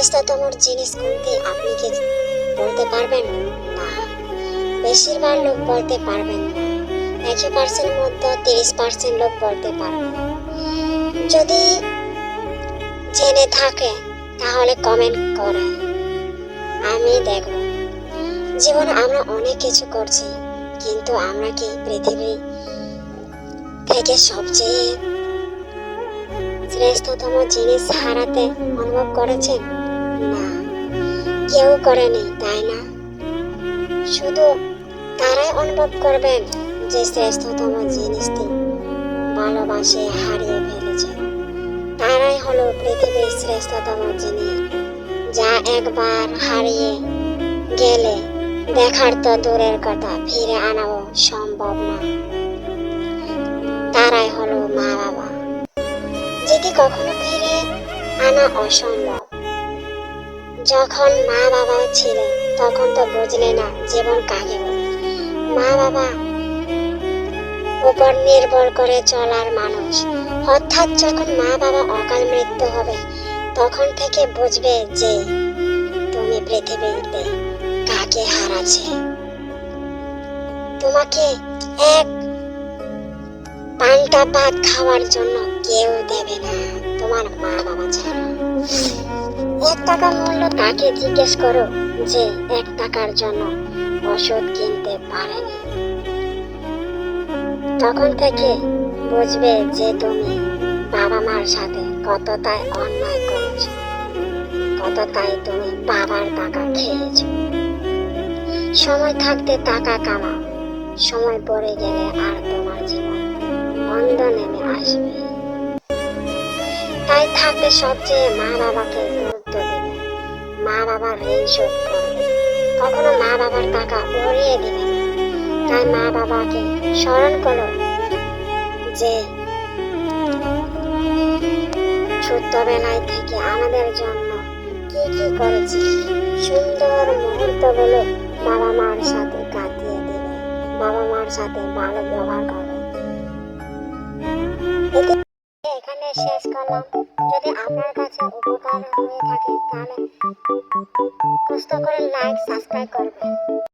শ্রেষ্ঠতম জিনিস কোনটি আপনি কি বলতে পারবেন? বেশিরভাগ লোক বলতে পারবেন একশো পার্সেন্ট মধ্যে তিরিশ পার্সেন্ট লোক বলতে পারবেন যদি জেনে থাকে, তাহলে কমেন্ট করে। আমি দেখব। জীবনে আমরা অনেক কিছু করছি, কিন্তু আমরা কি পৃথিবী থেকে সবচেয়ে শ্রেষ্ঠতম জিনিস হারাতে অনুভব করেছেন? কেউ করেনি তাই না? শুধু তারাই অনুভব করবেন যে শ্রেষ্ঠতম জিনিসটি ভালোবাসে হারিয়ে ফেলেছে। তারাই হলো পৃথিবীর শ্রেষ্ঠতম জিনিস যা একবার হারিয়ে গেলে দেখার তো দূরের কথা, ফিরে আনাও সম্ভব না। তারাই হলো মা বাবা যেটি কখনো ফিরে আনা অসম্ভব। যখন মা বাবা ছিলেন তখন তো বুঝলে না জীবন কাকে বলে। মা বাবা উপর নির্ভর করে চলার মানুষ। অর্থাৎ যখন মা বাবা অকাল মৃত্যু হবে, তখন থেকে বুঝবে যে তুমি পৃথিবীতে কাকে হারাছে তোমাকে এক পান্তা ভাত খাওয়ার জন্য কেউ দেবে না। তোমার মা টাকা তাকে জিজ্ঞেস করো যে এক টাকার জন্য ওষুধ কিনতে পারেনি। তখন থেকে বুঝবে যে তুমি বাবা মার সাথে কতটাই অন্যায় করেছ, কতটাই তুমি বাবার টাকা খেয়েছো। সময় থাকতে টাকা কামাও, সময় পড়ে গেলে আর তোমার জীবন বন্ধ নেমে আসবে। তাই থাকতে সবচেয়ে মা বাবাকে গুরুত্ব মা বাবার ঋণ শোধ করবে। কখনো মা বাবার টাকা উড়িয়ে দিবে তাই মা বাবাকে স্মরণ করো যে ছোট্টবেলায় থেকে আমাদের জন্য কি কি করেছে সুন্দর মুহূর্তগুলো বাবা মার সাথে কাটিয়ে দিবে। বাবা মার সাথে ভালো ব্যবহার করবে। এখানে শেষ করলাম। যদি আপনার কাছে উপকার হয়ে থাকে তাহলে কষ্ট করে লাইক সাবস্ক্রাইব করবেন।